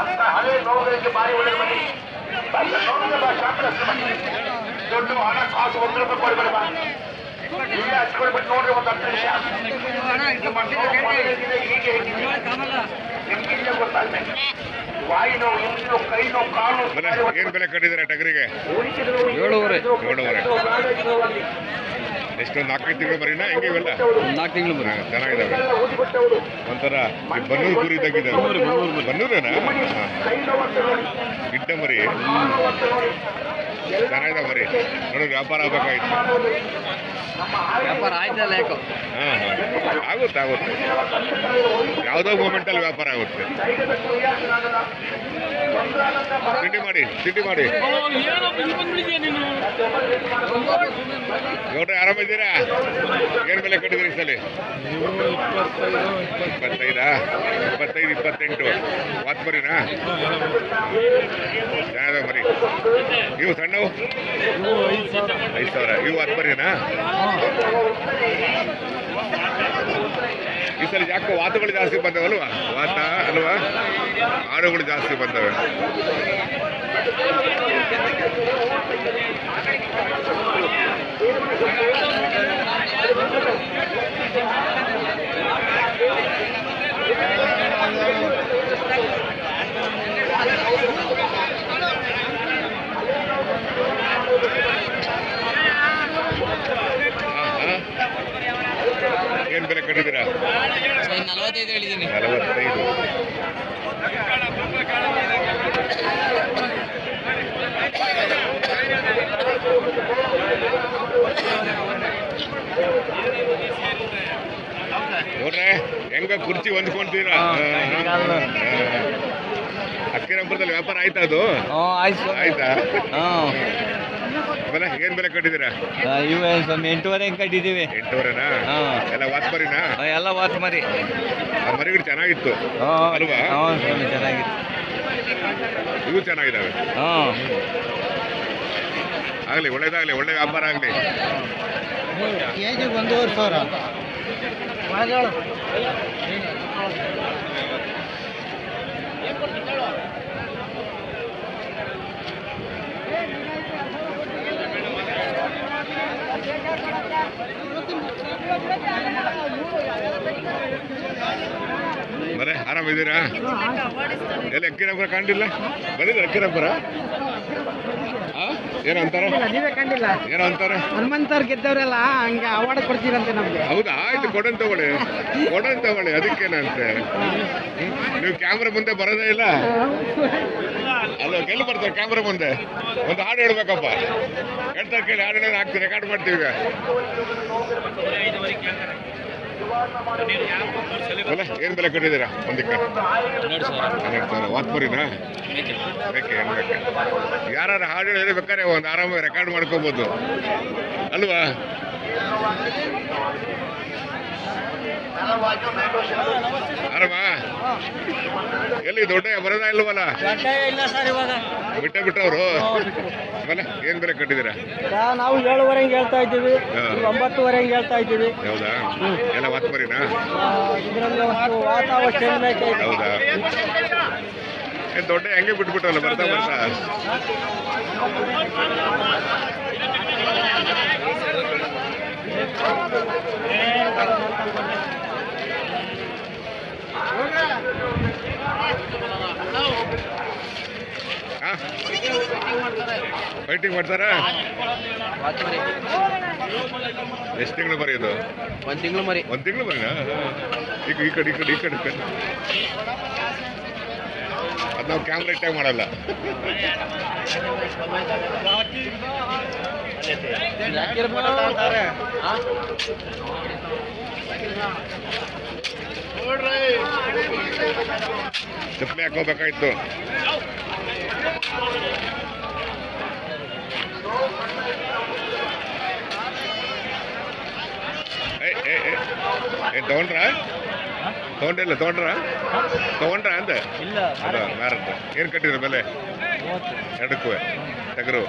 ಅಂತ ಹಳೆ ನೋವುಗಳಿಗೆ ಬಾರಿ ಒಳ್ಳೆ ಬನ್ನಿ. ಶಾಪರಸ್ತು ಬನ್ನಿ. ದೊಡ್ಡ ಹಣ ಕಾಸು ಒಂದು ರೂಪಾಯಿ ಕೊಡ್ಬೇಡ ಇಲ್ಲೇ ಹಚ್ಕೊಳ್ಬಿಟ್ಟು ನೋಡ್ರಿ ಒಂದು ಹತ್ತು ನಿಮಿಷ. ಹೀಗೆ ನಿಮ್ಗೆ ಇಲ್ಲೇ ಗೊತ್ತಾಗ್ಬೇಕು ವಾಯಿ ನೋವು ಹಿಂದಿ ನೋವು ಕೈ ನೋವು ಕಾಲು ಏನು ಬೆಲೆ ಕಟ್ಟಿದ್ದೀರಾ ಟಗರಿಗೆ? ಏಳುವರೆ. ಏಳುವರೆ. ನಾಲ್ಕು ನೋವಲ್ಲಿ. ಎಷ್ಟು ನಾಲ್ಕೈದು ತಿಂಗಳು ಬರೀನಾ? ಹೆಂಗೆ ಇವೆಲ್ಲ? ನಾಲ್ಕು ತಿಂಗಳು ಬರ. ಚೆನ್ನಾಗಿದ್ದಾವೆ. ಒಂಥರ ಬನ್ನೂರು ಕುರಿ ತಗ್ಗಿದ್ದಾರೆ ಬನ್ನೂರೇನಾ? ಗಿಡ್ಡ ಮರಿ ಕಾಲು ನೋವಂತ ನೋಡಿ ಎಲ್ಲ ಚೆನ್ನಾಗಿದೆ ಮರಿ. ನೋಡಿ ವ್ಯಾಪಾರ ಆಗ್ಬೇಕಾಯ್ತು ಆರೋಗ್ಯ ವ್ಯಾಪಾರ ಆಯ್ತಲ್ಲ ಯಾಕೋ? ಹಾಂ ಆಗುತ್ತೆ ಆಗುತ್ತೆ. ಯಾವುದೋ ಮೂಮೆಂಟಲ್ಲಿ ವ್ಯಾಪಾರ ಆಗುತ್ತೆ. ತಿಂಡಿ ಮಾಡಿ ತಿಂಡಿ ಮಾಡಿ. ನೋಡ್ರಿ, ಆರಾಮಿದ್ದೀರಾ? ಏನು ಬೆಲೆ ಕಟ್ಟಿದ್ರಿ ಸಲ? ಇಪ್ಪತ್ತೈದಾ? ಇಪ್ಪತ್ತೈದು, ಇಪ್ಪತ್ತೆಂಟು. ವಾತ್ ಬರೀನಾ? ಬರಿ ಇವು ಸಣ್ಣವು? ಐದು ಸಾವಿರ. ಇವು ಬರೀನಾ? ಈ ಸಲ ಯಾಕೋ ವಾತುಗಳು ಜಾಸ್ತಿ ಬಂದವಲ್ವಾ? ವಾತ, ಅಲ್ವಾ? ಆಡುಗಳು ಜಾಸ್ತಿ ಬಂದವೆ. ಏನು ಬೆಲೆ ಕಟ್ಟಿದ್ದೀರಾ? ನಲವತ್ತೈದು ಹೇಳಿದ್ದೀನಿ. ನಲವತ್ತೈದು. ನೋಡ್ರೆ ಹೆಂಗ ಕುರ್ಚಿ ಹೊಂದ್ಕೊಂತೀರಾ? ಅಕ್ಕಿರಂಪುರದಲ್ಲಿ ವ್ಯಾಪಾರ ಆಯ್ತಾ ಅದು? ಆಯ್ತಾ. ಆಯ್ತು? ಹಾಂ ಬೆಲೆ ಏನ್ ಬೆಲೆ ಕಟ್ಟಿದ್ದೀರಾ? ಇವು ಸ್ವಾಮಿ ಎಂಟೂವರೆ ಹೆಂಗೆ ಕಟ್ಟಿದ್ದೀವಿ. ಎಂಟೂವರೆನಾ? ಹಾಂ. ಎಲ್ಲ ಎಲ್ಲ ವಾತ್ ಮರಿ ಆ ಮರಿಗಳು ಚೆನ್ನಾಗಿತ್ತು. ಹಾಂ ಅಲ್ವಾ? ಹಾಂ ಸ್ವಾಮಿ ಚೆನ್ನಾಗಿತ್ತು. ಇವು ಚೆನ್ನಾಗಿದ್ದಾವೆ. ಹಾಂ. ಆಗ್ಲಿ ಒಳ್ಳೇದಾಗ್ಲಿ ಒಳ್ಳೆ ವ್ಯಾಪಾರ ಆಗ್ಲಿ. ಕೆ ಒಂದೂವರೆ ಸಾವಿರ. ಬರೇ ಆರಾಮಿದ್ದೀರಾ? ಎಲ್ಲಿ ಕಂಡಿಲ್ಲ ಕಾಣಿಲ್ಲ ಬರೀ ಅಕ್ಕಿರಂಪುರ ಆ? ಏನೋ ಅಂತಾರೆ ನೀವೇ ಕಂಡಿಲ್ಲ. ಏನೋ ಅಂತಾರೆ ಹನುಮಂತವ್ರು ಗೆದ್ದವರೆಲ್ಲ ಹಂಗೆ ಅವಾರ್ಡ್ ಕೊಡ್ತೀರಂತೆ ನಮ್ಗೆ. ಹೌದಾ? ಆಯ್ತು ಕೊಡನ್ ತಗೊಳ್ಳಿ. ಕೊಡನ್ ತಗೊಳ್ಳಿ ಅದಕ್ಕೇನಂತೆ? ನೀವು ಕ್ಯಾಮ್ರಾ ಮುಂದೆ ಬರೋದೇ ಇಲ್ಲ? ಅಲ್ಲ ಎಲ್ಲಿ ಬರ್ತಾರೆ ಕ್ಯಾಮ್ರಾ ಮುಂದೆ? ಒಂದು ಹಾಡು ಹೇಳ್ಬೇಕಪ್ಪ. ಹೇಳ್ತಾರೆ ಕೇಳಿ ಹಾಡು ಹಾಕ್ತೀವಿ ರೆಕಾರ್ಡ್ ಮಾಡ್ತೀವಿ ಈಗ. ಅಲ್ಲ ಏನು ಬೆಲೆ ಕಟ್ಟಿದ್ದೀರಾ? ಒಂದಕ್ಕೆ. ಹನ್ನೆರಡು ಸಾವಿರ. ವಾತ್ಮರಿನಾ ಬೇಕೆ ಬೇಕೆ? ಯಾರು ಹಾಡು ಹೇಳಿದ್ರೆ ಬೇಕಾದ್ರೆ ಒಂದು ಆರಾಮಾಗಿ ರೆಕಾರ್ಡ್ ಮಾಡ್ಕೋಬೋದು. ಅಲ್ವಾ? ಎಲ್ಲಿ ದೊಡ್ಡ ಬರೋದ ಇಲ್ವಲ್ಲ? ಇಲ್ಲ ಸರ್ ಇವಾಗ. ಬಿಟ್ಟ ಬಿಟ್ಟವ್ರು ಆಮೇಲೆ ಏನ್ ಬೆಲೆ ಕಟ್ಟಿದ್ದೀರಾ? ನಾವು ಏಳುವರೆ ಹಿಂಗೆ ಹೇಳ್ತಾ ಇದ್ದೀವಿ. ಒಂಬತ್ತುವರೆ ಹಿಂಗೆ ಹೇಳ್ತಾ ಇದ್ದೀವಿ. ಹೌದಾ? ಎಲ್ಲ ವಾತ್ಮರಿನಾ ವಾತಾವರಣ. ಹೌದಾ? ಏನ್ ದೊಡ್ಡ ಹೆಂಗೆ ಬಿಟ್ಬಿಟ್ಟಲ್ಲ ಬರ್ತಾ ಬರ್ತಾ. ಫೈಟಿಂಗ್ ಮಾಡ್ತಾರಾ? ಎಷ್ಟು ತಿಂಗಳು ಬರೆಯೋದು ಒಂದು ತಿಂಗಳು ಮರಿ. ಒಂದು ತಿಂಗಳು ಬರೀ ಈಗ ಕಡೆ ಈ ಕಡೆ ಈ ಕಡೆ ಈ ಕಡೆ ಈ ಕಡೆ. ಅದು ನಾವು ಕ್ಯಾಮ್ರಾ ಇಟ್ಟಾಗ ಮಾಡಲ್ಲ. ಚಪ್ಪಲಿ ಹಾಕೋಬೇಕಾಯ್ತು ಏನ್ ತಗೊಂಡ್ರ? ತಗೊಂಡಿಲ್ಲ ತೊಗೊಂಡ್ರಾ? ತಗೊಂಡ್ರ ಅಂದ? ಏನ್ ಕಟ್ಟಿದ್ರ ಬೆಲೆ? ಎರಡಕ್ಕೂ. ಟಗರು